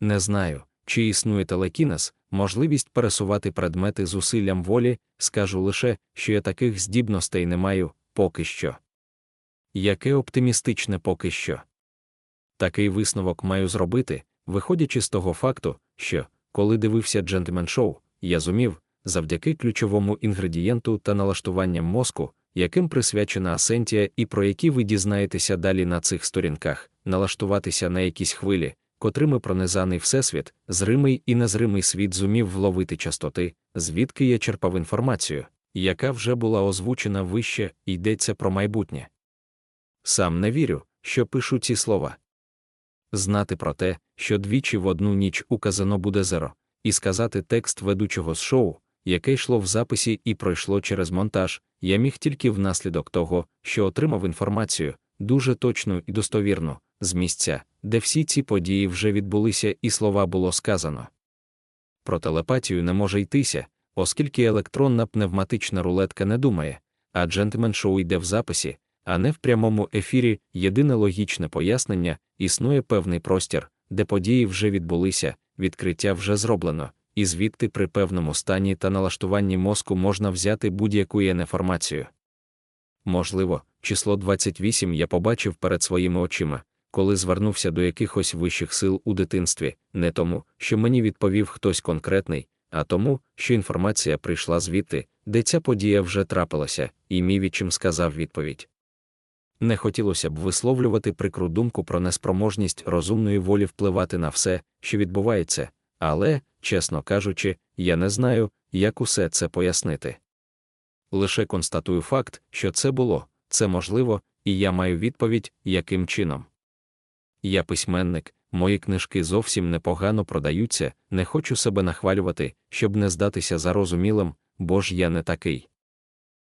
Не знаю, чи існує телекінез, можливість пересувати предмети зусиллям волі, скажу лише, що я таких здібностей не маю, поки що. Яке оптимістичне поки що. Такий висновок маю зробити, виходячи з того факту, що, коли дивився джентльмен шоу, я зумів, завдяки ключовому інгредієнту та налаштуванням мозку, яким присвячена Асентія і про які ви дізнаєтеся далі на цих сторінках, налаштуватися на якісь хвилі, котрими пронизаний Всесвіт, зримий і незримий світ зумів вловити частоти, звідки я черпав інформацію, яка вже була озвучена вище, йдеться про майбутнє. Сам не вірю, що пишу ці слова. Знати про те, що двічі в одну ніч у казано буде зеро, і сказати текст ведучого з шоу, яке йшло в записі і пройшло через монтаж, я міг тільки внаслідок того, що отримав інформацію, дуже точну і достовірну, з місця, де всі ці події вже відбулися і слова було сказано. Про телепатію не може йтися, оскільки електронна пневматична рулетка не думає, а джентльмен шоу йде в записі, а не в прямому ефірі. Єдине логічне пояснення існує певний простір, де події вже відбулися, відкриття вже зроблено, і звідти при певному стані та налаштуванні мозку можна взяти будь-яку інформацію. Можливо, число 28 я побачив перед своїми очима, коли звернувся до якихось вищих сил у дитинстві, не тому, що мені відповів хтось конкретний, а тому, що інформація прийшла звідти, де ця подія вже трапилася, і мій відчим сказав відповідь. Не хотілося б висловлювати прикру думку про неспроможність розумної волі впливати на все, що відбувається, але, чесно кажучи, я не знаю, як усе це пояснити. Лише констатую факт, що це було, це можливо, і я маю відповідь, яким чином. Я письменник, мої книжки зовсім непогано продаються, не хочу себе нахвалювати, щоб не здатися зарозумілим, бо ж я не такий.